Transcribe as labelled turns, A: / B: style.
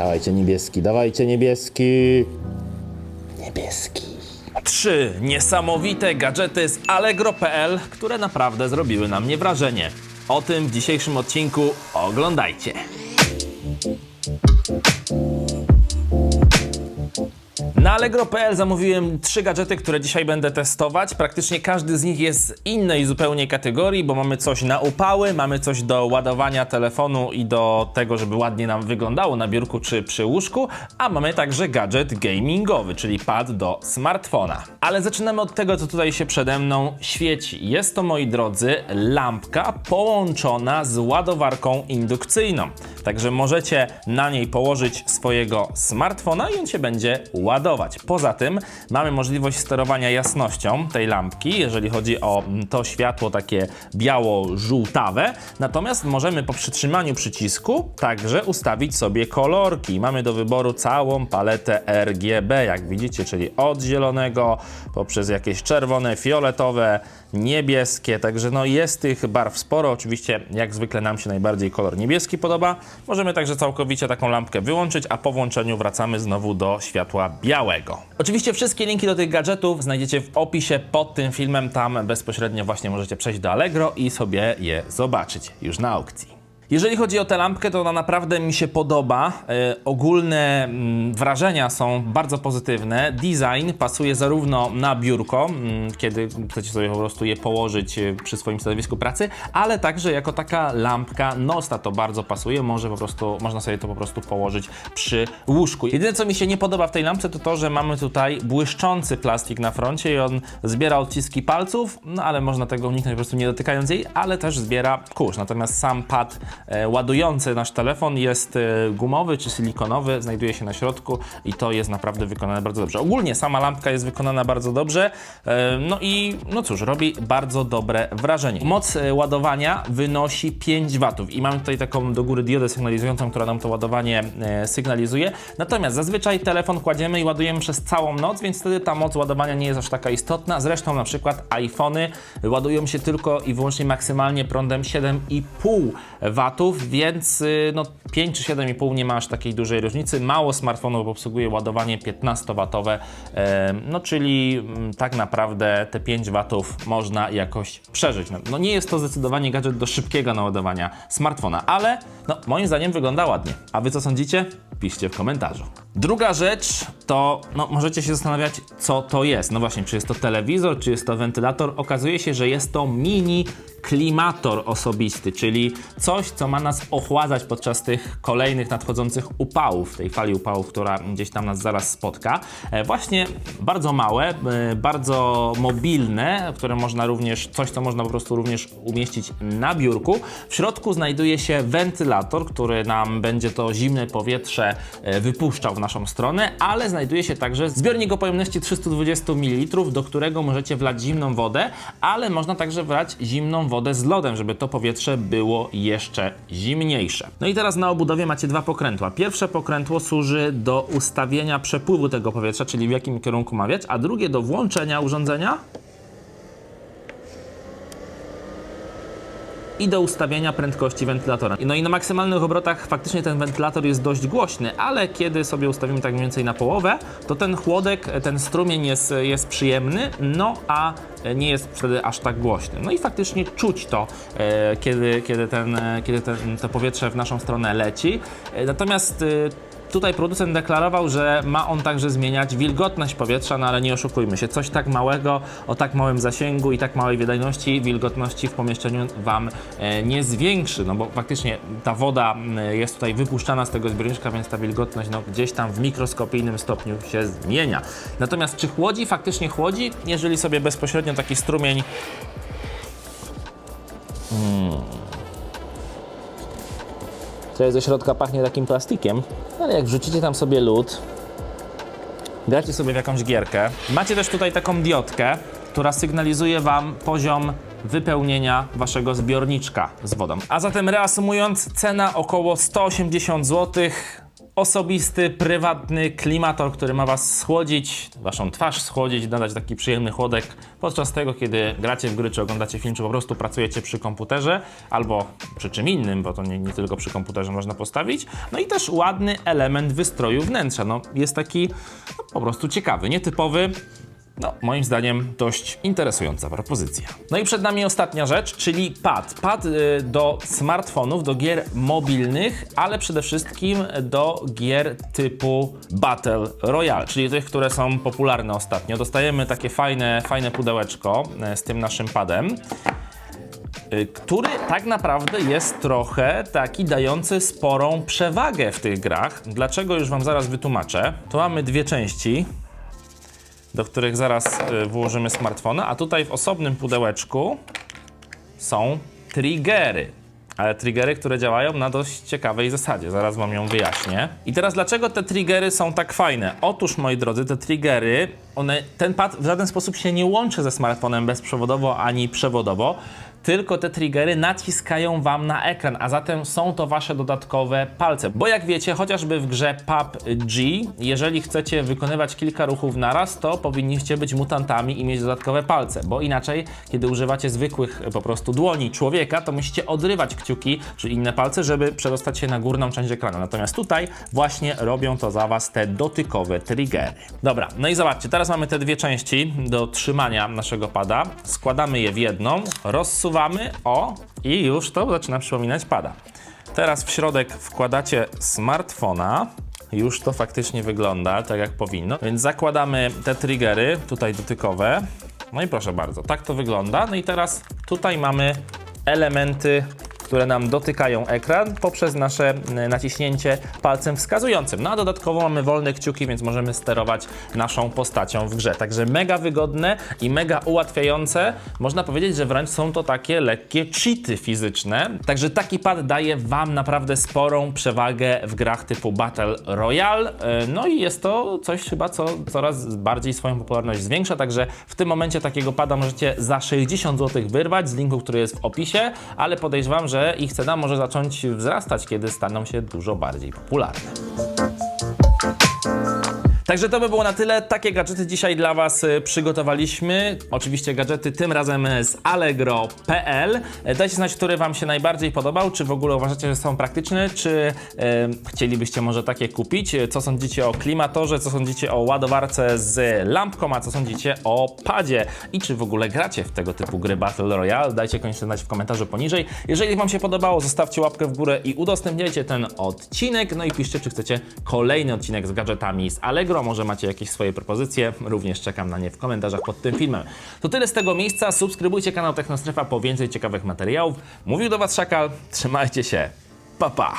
A: Dawajcie niebieski, dawajcie niebieski. Niebieski.
B: Trzy niesamowite gadżety z Allegro.pl, które naprawdę zrobiły na mnie wrażenie. O tym w dzisiejszym odcinku oglądajcie. Na Allegro.pl zamówiłem trzy gadżety, które dzisiaj będę testować. Praktycznie każdy z nich jest z innej zupełnie kategorii, bo mamy coś na upały, mamy coś do ładowania telefonu i do tego, żeby ładnie nam wyglądało na biurku czy przy łóżku, a mamy także gadżet gamingowy, czyli pad do smartfona. Ale zaczynamy od tego, co tutaj się przede mną świeci. Jest to, moi drodzy, lampka połączona z ładowarką indukcyjną. Także możecie na niej położyć swojego smartfona i on się będzie ładować. Poza tym mamy możliwość sterowania jasnością tej lampki, jeżeli chodzi o mm, to światło takie biało-żółtawe. Natomiast możemy po przytrzymaniu przycisku także ustawić sobie kolorki. Mamy do wyboru całą paletę RGB, jak widzicie, czyli od zielonego poprzez jakieś czerwone, fioletowe, niebieskie, także no jest tych barw sporo. Oczywiście jak zwykle nam się najbardziej kolor niebieski podoba. Możemy także całkowicie taką lampkę wyłączyć, a po włączeniu wracamy znowu do światła białego. Oczywiście wszystkie linki do tych gadżetów znajdziecie w opisie pod tym filmem. Tam bezpośrednio właśnie możecie przejść do Allegro i sobie je zobaczyć już na aukcji. Jeżeli chodzi o tę lampkę, to ona naprawdę mi się podoba. E, ogólne mm, wrażenia są bardzo pozytywne. Design pasuje zarówno na biurko, mm, kiedy chcecie sobie po prostu je położyć e, przy swoim stanowisku pracy, ale także jako taka lampka nosta to bardzo pasuje. Może po prostu, można sobie to po prostu położyć przy łóżku. Jedyne co mi się nie podoba w tej lampce to to, że mamy tutaj błyszczący plastik na froncie i on zbiera odciski palców, no ale można tego uniknąć po prostu nie dotykając jej, ale też zbiera kurz. Natomiast sam pad ładujący nasz telefon jest e, gumowy czy silikonowy, znajduje się na środku i to jest naprawdę wykonane bardzo dobrze. Ogólnie sama lampka jest wykonana bardzo dobrze, e, no i no cóż, robi bardzo dobre wrażenie. Moc e, ładowania wynosi 5 W i mamy tutaj taką do góry diodę sygnalizującą, która nam to ładowanie e, sygnalizuje. Natomiast zazwyczaj telefon kładziemy i ładujemy przez całą noc, więc wtedy ta moc ładowania nie jest aż taka istotna. Zresztą na przykład iPhony ładują się tylko i wyłącznie maksymalnie prądem 7,5 W, więc y, no 5 czy 7,5 nie ma aż takiej dużej różnicy. Mało smartfonów obsługuje ładowanie 15W, e, no czyli mm, tak naprawdę te 5 W można jakoś przeżyć. No, no nie jest to zdecydowanie gadżet do szybkiego naładowania smartfona, ale no moim zdaniem wygląda ładnie. A wy co sądzicie? Piszcie w komentarzu. Druga rzecz to, no możecie się zastanawiać, co to jest. No właśnie, czy jest to telewizor, czy jest to wentylator? Okazuje się, że jest to mini klimator osobisty, czyli coś, co ma nas ochładzać podczas tych kolejnych nadchodzących upałów, tej fali upałów, która gdzieś tam nas zaraz spotka. E, Właśnie bardzo małe, e, bardzo mobilne, które można również, coś, co można po prostu również umieścić na biurku. W środku znajduje się wentylator, który nam będzie to zimne powietrze e, wypuszczał w naszą stronę, ale znajduje się także zbiornik o pojemności 320 ml, do którego możecie wlać zimną wodę, ale można także wlać zimną wodę z lodem, żeby to powietrze było jeszcze zimniejsze. No i teraz na obudowie macie dwa pokrętła. Pierwsze pokrętło służy do ustawienia przepływu tego powietrza, czyli w jakim kierunku ma wiać, a drugie do włączenia urządzenia i do ustawienia prędkości wentylatora. No i na maksymalnych obrotach faktycznie ten wentylator jest dość głośny, ale kiedy sobie ustawimy tak mniej więcej na połowę, to ten chłodek, ten strumień jest, jest przyjemny, no a nie jest wtedy aż tak głośny. No i faktycznie czuć to, e, kiedy, kiedy, ten, e, kiedy ten, to powietrze w naszą stronę leci. E, Natomiast Tutaj producent deklarował, że ma on także zmieniać wilgotność powietrza, no ale nie oszukujmy się, coś tak małego, o tak małym zasięgu i tak małej wydajności wilgotności w pomieszczeniu Wam e, nie zwiększy, no bo faktycznie ta woda m, jest tutaj wypuszczana z tego zbiorniczka, więc ta wilgotność no, gdzieś tam w mikroskopijnym stopniu się zmienia. Natomiast czy chłodzi? Faktycznie chłodzi, jeżeli sobie bezpośrednio taki strumień Tutaj ze środka pachnie takim plastikiem, ale jak wrzucicie tam sobie lód, gracie sobie w jakąś gierkę, macie też tutaj taką diodkę, która sygnalizuje Wam poziom wypełnienia Waszego zbiorniczka z wodą. A zatem reasumując, cena około 180 zł. Osobisty, prywatny klimator, który ma was schłodzić, waszą twarz schłodzić, dodać taki przyjemny chłodek podczas tego, kiedy gracie w gry, czy oglądacie film, czy po prostu pracujecie przy komputerze, albo przy czym innym, bo to nie, nie tylko przy komputerze można postawić. No i też ładny element wystroju wnętrza. No, jest taki no, po prostu ciekawy, nietypowy. No, moim zdaniem dość interesująca propozycja. No i przed nami ostatnia rzecz, czyli pad. Pad y, do smartfonów, do gier mobilnych, ale przede wszystkim do gier typu Battle Royale, czyli tych, które są popularne ostatnio. Dostajemy takie fajne, fajne pudełeczko y, z tym naszym padem y, który tak naprawdę jest trochę taki dający sporą przewagę w tych grach. Dlaczego już Wam zaraz wytłumaczę. Tu mamy dwie części, do których zaraz y, włożymy smartfona, a tutaj w osobnym pudełeczku są triggery. Ale triggery, które działają na dość ciekawej zasadzie. Zaraz wam ją wyjaśnię. I teraz dlaczego te triggery są tak fajne? Otóż, moi drodzy, te triggery, one, ten pad w żaden sposób się nie łączy ze smartfonem bezprzewodowo ani przewodowo, tylko te triggery naciskają wam na ekran, a zatem są to wasze dodatkowe palce. Bo jak wiecie, chociażby w grze PUBG, jeżeli chcecie wykonywać kilka ruchów naraz, to powinniście być mutantami i mieć dodatkowe palce, bo inaczej, kiedy używacie zwykłych e, po prostu dłoni człowieka, to musicie odrywać kciuki czy inne palce, żeby przedostać się na górną część ekranu. Natomiast tutaj właśnie robią to za was te dotykowe triggery. Dobra, no i zobaczcie, teraz mamy te dwie części do trzymania naszego pada. Składamy je w jedną, rozsuwamy, o i już to zaczyna przypominać pada. Teraz w środek wkładacie smartfona. Już to faktycznie wygląda tak jak powinno. Więc zakładamy te triggery, tutaj dotykowe. No i proszę bardzo, tak to wygląda. No i teraz tutaj mamy elementy, które nam dotykają ekran poprzez nasze e, naciśnięcie palcem wskazującym. No a dodatkowo mamy wolne kciuki, więc możemy sterować naszą postacią w grze. Także mega wygodne i mega ułatwiające. Można powiedzieć, że wręcz są to takie lekkie cheaty fizyczne. Także taki pad daje Wam naprawdę sporą przewagę w grach typu Battle Royale. E, No i jest to coś chyba, co coraz bardziej swoją popularność zwiększa. Także w tym momencie takiego pada możecie za 60 zł wyrwać z linku, który jest w opisie, ale podejrzewam, że ich cena może zacząć wzrastać, kiedy staną się dużo bardziej popularne. Także to by było na tyle. Takie gadżety dzisiaj dla Was e, przygotowaliśmy. Oczywiście gadżety tym razem z allegro.pl. E, Dajcie znać, który Wam się najbardziej podobał, czy w ogóle uważacie, że są praktyczne, czy chcielibyście może takie kupić. E, Co sądzicie o klimatorze, co sądzicie o ładowarce z lampką, a co sądzicie o padzie i czy w ogóle gracie w tego typu gry Battle Royale. Dajcie koniecznie znać w komentarzu poniżej. Jeżeli Wam się podobało, zostawcie łapkę w górę i udostępniajcie ten odcinek. No i piszcie, czy chcecie kolejny odcinek z gadżetami z Allegro. Może macie jakieś swoje propozycje. Również czekam na nie w komentarzach pod tym filmem. To tyle z tego miejsca. Subskrybujcie kanał Technostrefa po więcej ciekawych materiałów. Mówił do Was Szakal. Trzymajcie się. Pa, pa.